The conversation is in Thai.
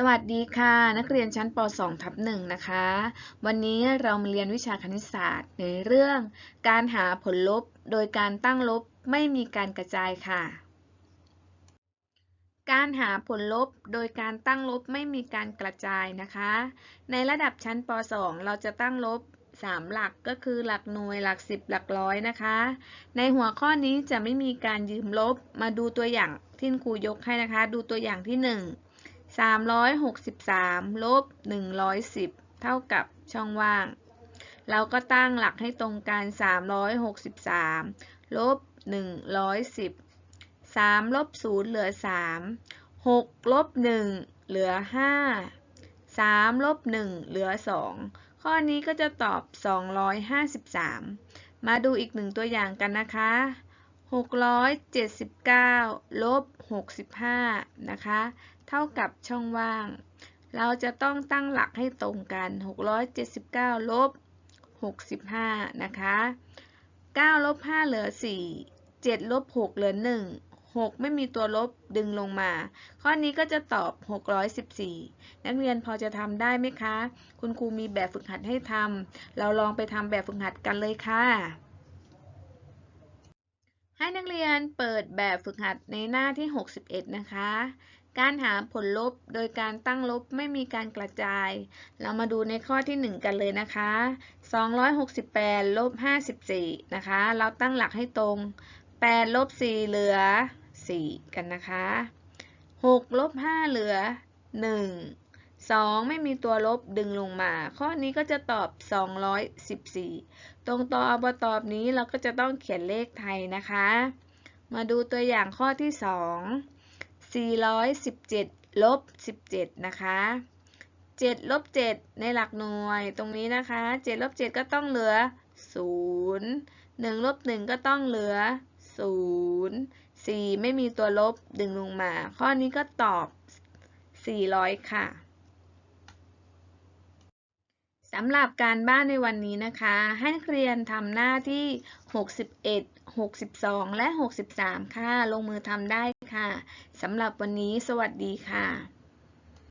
สวัสดีค่ะ นักเรียนชั้นป .2 ทับ1นะคะ วันนี้เรามาเรียนวิชาคณิตศาสตร์ในเรื่อง การหาผลลบโดยการตั้งลบไม่มีการกระจายค่ะ การหาผลลบโดยการตั้งลบไม่มีการกระจายนะคะ ในระดับชั้นป .2 เราจะตั้งลบ3 หลักก็คือหลักหน่วยหลัก 10 หลักร้อยนะคะ ในหัวข้อนี้จะไม่มีการยืมลบมาดูตัวอย่างที่ครูยกให้นะคะ ดูตัวอย่างที่ 1 363 ลบ 110 เท่ากับช่องว่าง เราก็ตั้งหลักให้ตรงกัน 363 ลบ 110 3 ลบ 0 เหลือ 3 6 ลบ 1 เหลือ 5 3 ลบ 1 เหลือ 2 ข้อนี้ก็จะตอบ 253 มาดูอีกหนึ่งตัวอย่างกันนะคะ 679 ลบ 65 นะคะ เท่ากับช่องว่าง เราจะต้องตั้งหลักให้ตรงกัน 679 ลบ 65 นะคะ 9 ลบ 5 เหลือ 4 7 ลบ 6 เหลือ 1 6 ไม่มีตัวลบดึงลงมา ข้อนี้ก็จะตอบ 614 นักเรียนพอจะทำได้ไหมคะ คุณครูมีแบบฝึกหัดให้ทำ เราลองไปทำแบบฝึกหัดกันเลยค่ะ ให้นักเรียนเปิดแบบฝึกหัดในหน้าที่ 61 นะคะ การหาผลลบโดยการตั้งลบไม่มีการกระจาย เรามาดูในข้อที่ 1 กันเลยนะคะ 268ลบ54 นะคะ เราตั้งหลักให้ตรง 8 ลบ 4 เหลือ 4 กันนะคะ 6 ลบ 5 เหลือ 1 2 ไม่มีตัวลบดึงลงมา ข้อนี้ก็จะตอบ 214 ตรงต่ออบตอบนี้เราก็จะต้องเขียนเลขไทยนะคะ มาดูตัวอย่างข้อที่ 2 417ลบ17 นะคะ 7ลบ7ในหลักหน่วยตรงนี้นะคะ 7ลบ7ก็ต้องเหลือ 0 1ลบ1ก็ต้องเหลือ 0 4 ไม่มีตัวลบดึงลงมา ข้อนี้ก็ตอบ 400 ค่ะ สำหรับการบ้านในวันนี้นะคะ ให้นักเรียนทำหน้าที่ 61 62 และ 63 ค่ะ ลงมือทำได้ค่ะ สำหรับวันนี้สวัสดีค่ะ